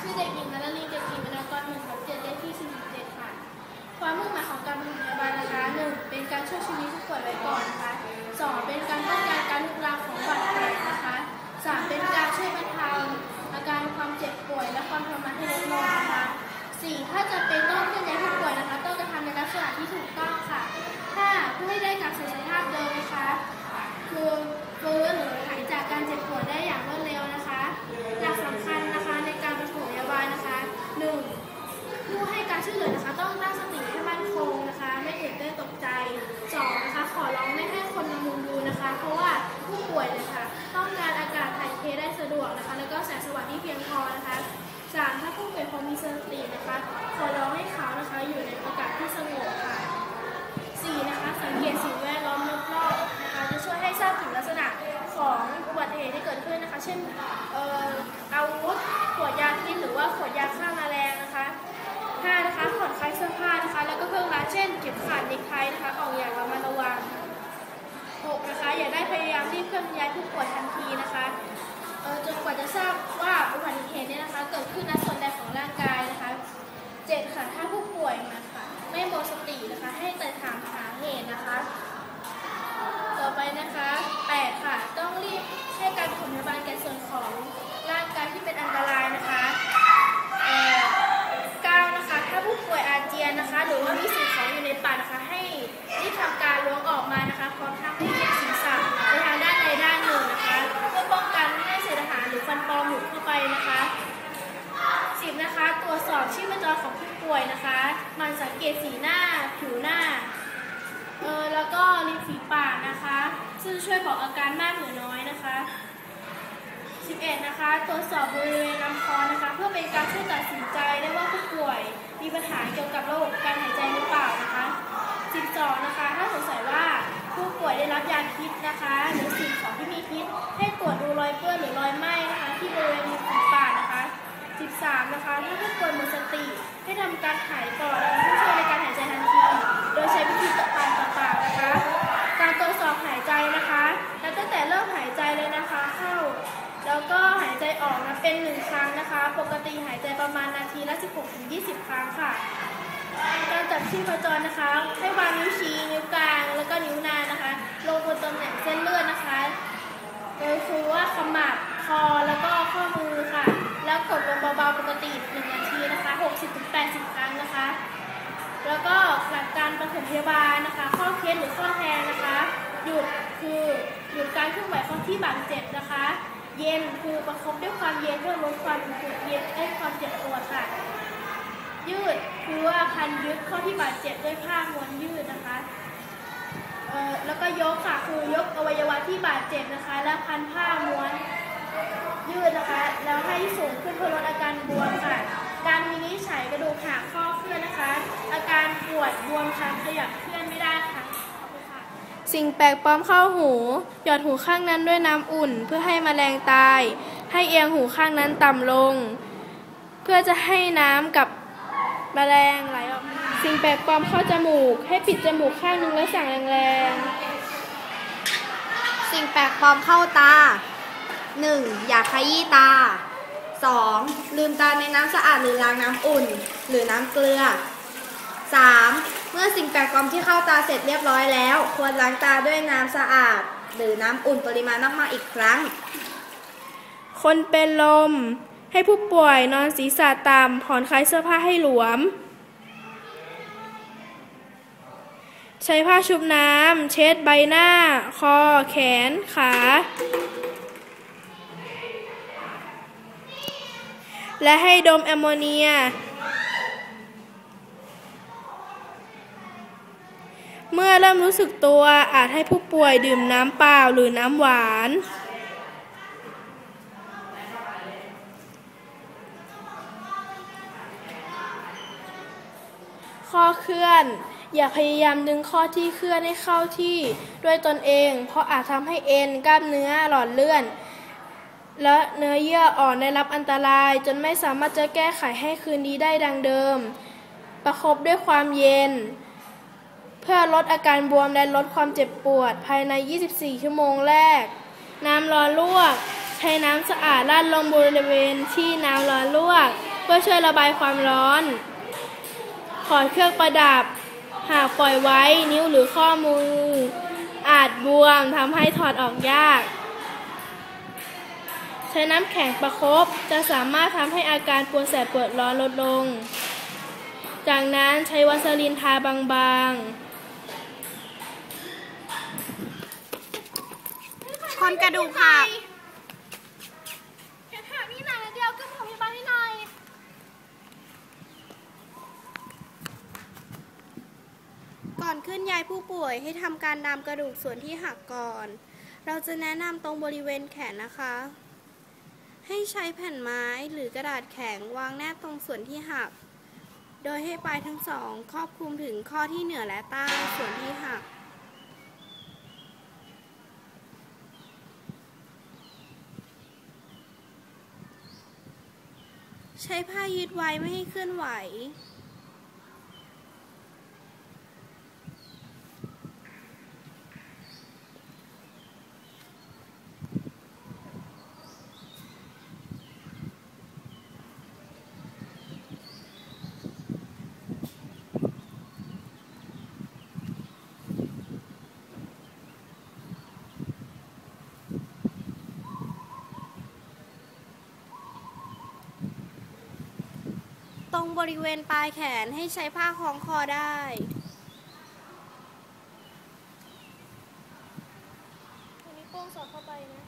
ชื่อเด็กหญิงนรลินเด็กหญิงวรรณกรหนึ่งทับเจ็ดเลขที่สี่สิบเจ็ดค่ะ ความมุ่งหมายของการปฐมพยาบาลนะคะหนึ่งเป็นการช่วยชีวิตผู้ป่วยไว้ก่อนนะคะสองเป็นการป้องกันการลุกลามของบาดแผลนะคะสามเป็นการช่วยบรรเทาอาการความเจ็บป่วยและความทรมานให้ลดลงนะคะสี่ถ้าจะเป็นต้องเคลื่อนย้ายผู้ป่วยนะคะ ต้องกระทำในลักษณะที่ถูกต้องค่ะห้าเพื่อให้ได้กลับสู่สภาพเดิมนะคะคือฟื้นหรือหายจากการเจ็บป่วยได้อย่างรวดเร็วนะคะ หลักสำคัญ พยายามรีบเคลื่อนย้ายผู้ป่วยทันทีนะคะเอ่อจนกว่าจะทราบว่าอุบัติเหตุเนี่ยนะคะ เกิดขึ้นณส่วนใดของร่างกายนะคะ 7. ค่ะถ้าผู้ป่วยนะคะไม่หมดสตินะคะ ให้แต่ถามหาเหตุนะคะ อกอาการมากหรือน้อยนะคะ 11 นะคะตรวจสอบบริเวณลำคอนะคะ เพื่อเป็นการช่วยตัดสินใจได้ว่าผู้ป่วยมีปัญหาเกี่ยวกับระบบการหายใจหรือเปล่านะคะ 12 นะคะ ถ้าสงสัยว่าผู้ป่วยได้รับยาพิษนะคะ หรือสิ่งของที่มีพิษ ให้ตรวจดูรอยเปื้อนหรือรอยไหม้นะคะ ที่บริเวณริมฝีปากนะคะ 13 นะคะ ถ้าผู้ป่วยหมดสติ ให้ทำการหายปอดนะคะเพื่อช่วยในการหายใจทันที โดยใช้วิธีตะปานต่อปากนะคะ การตรวจสอบหายใจนะคะ ตั้งแต่เริ่มหายใจเลยนะคะ เข้า แล้วก็หายใจออกนะเป็นหนึ่งครั้งนะคะ ปกติหายใจประมาณนาทีละ 16-20 ครั้งค่ะ การจับชีพจรนะคะ ให้วางนิ้วชี้นิ้วกลาง แล้วก็นิ้วนางนะคะ ลงบนตำแหน่งเส้นเลือดนะคะโดยคือว่าขมับคอแล้วก็ข้อมือค่ะ แล้วกดลงเบาๆปกติ1นาทีนะคะ 60-80 ครั้งนะคะ แล้วก็หลักการปฐมพยาบาลนะคะ ข้อเคสหรือข้อแทนนะคะ หยุดคือ หยุดการเคลื่อนไหวข้อที่บาดเจ็บนะคะ เย็นคือประคบด้วยความเย็นเพื่อลดความปวดเย็นให้ความเจ็บปวดค่ะ ยืดคือว่าพันยึดข้อที่บาดเจ็บด้วยผ้าม้วนยืดนะคะเอ่อแล้วก็ยกค่ะคือยกอวัยวะที่บาดเจ็บนะคะ แล้วพันผ้าม้วนยืดนะคะ แล้วให้สูงขึ้นเพื่อลดอาการบวมค่ะ การวินิจฉัยกระดูกหักข้อเคลื่อนนะคะ อาการปวดบวมค่ะขยับเคลื่อนไม่ได้ค่ะ สิ่งแปลกปลอมเข้าหู หยอดหูข้างนั้นด้วยน้ำอุ่นเพื่อให้มแมลงตาย ให้เอียงหูข้างนั้นต่ำลง เพื่อจะให้น้ำกับแมลงไหลออกมาสิ่งแปลกปลอมเข้าจมูก ให้ปิดจมูกข้างหนึงแล้วสั่งแรงๆ สิ่งแปลกปลอมเข้าตา 1. อย่าขยี้ตา 2. ลืมตาในน้ำสะอาดหรือล้างน้ำอุ่น หรือน้ำเกลือ 3. เมื่อสิ่งแปลกปลอมที่เข้าตาเสร็จเรียบร้อยแล้ว ควรล้างตาด้วยน้ำสะอาด หรือน้ำอุ่นปริมาณมากๆอีกครั้ง คนเป็นลม ให้ผู้ป่วยนอนศีรษะต่ำผ่อนคลายเสื้อผ้าให้หลวม ใช้ผ้าชุบน้ำเช็ดใบหน้า คอ แขน ขาและให้ดมแอมโมเนีย เมื่อเริ่มรู้สึกตัวอาจให้ผู้ป่วยดื่มน้ำเปล่าหรือน้ำหวาน ข้อเคลื่อน อย่าพยายามดึงข้อที่เคลื่อนให้เข้าที่ด้วยตนเอง เพราะอาจทำให้เอ็นกล้ามเนื้อหลอดเลื่อน และเนื้อเยื่ออ่อนได้รับอันตราย จนไม่สามารถจะแก้ไขให้คืนดีได้ดังเดิม ประคบด้วยความเย็น พื่อลดอาการบวมและลดความเจ็บปวดภายใน 24 ชั่วโมงแรก น้ำร้อนลวก ใช้น้ำสะอาดราดลงบริเวณที่น้ำร้อนลวก เพื่อช่วยระบายความร้อนถอดเครื่องประดับ หากปล่อยไว้นิ้วหรือข้อมือ อาจบวมทำให้ถอดออกยาก ใช้น้ำแข็งประคบจะสามารถทำให้อาการปวดแสบปวดร้อนลดลง จากนั้นใช้วัสลินทาบางๆ ชนกระดูกหักแค่ถามนี่หน่อยเดียวก็พยาบาลให้หน่อยก่อนขึ้นย้ายผู้ป่วยให้ทำการดามกระดูกส่วนที่หักก่อน เราจะแนะนำตรงบริเวณแขนนะคะ ให้ใช้แผ่นไม้หรือกระดาษแข็งวางแนบตรงส่วนที่หัก โดยให้ปลายทั้งสองครอบคลุมถึงข้อที่เหนือและใต้ส่วนที่หัก ใช้ผ้ายึดไว้ไม่ให้เคลื่อนไหว บริเวณปลายแขนให้ใช้ผ้าคล้องคอได้วันนี้โป้งสอดเข้าไปนะ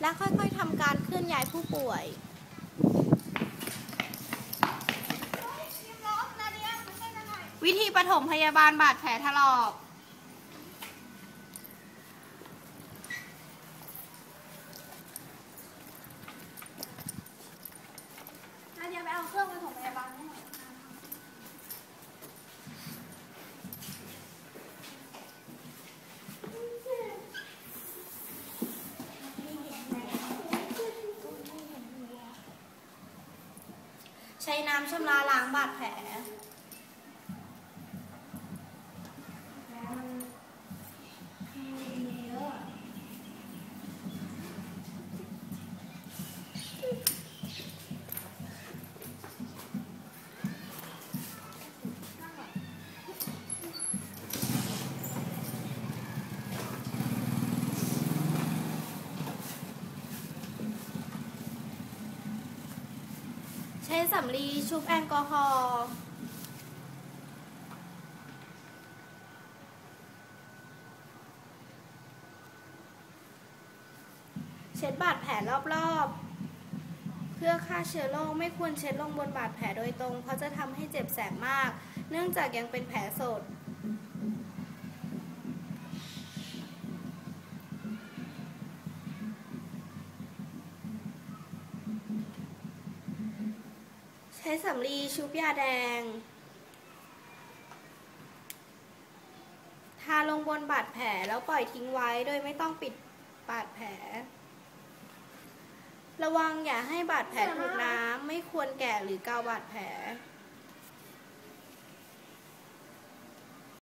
และค่อยๆทำการเคลื่อนย้ายผู้ป่วย วิธีปฐมพยาบาลบาดแผลถลอกนาเดียไปเอาเครื่องปฐมพยาบาลให้หน่อยใช้น้ำชำระล้างบาดแผล ช้สำลีชุบแอลกอฮอล์เช็ดบาดแผลรอบๆ เพื่อฆ่าเชื้อโรคไม่ควรเช็ดลงบนบาดแผลโดยตรง เพราะจะทำให้เจ็บแสบมาก เนื่องจากยังเป็นแผลสด ช้สำลีชุบยาแดง ทาลงบนบาดแผลแล้วปล่อยทิ้งไว้โดยไม่ต้องปิดบาดแผล ระวังอย่าให้บาดแผลถูกน้ำไม่ควรแกะหรือเกาบาดแผล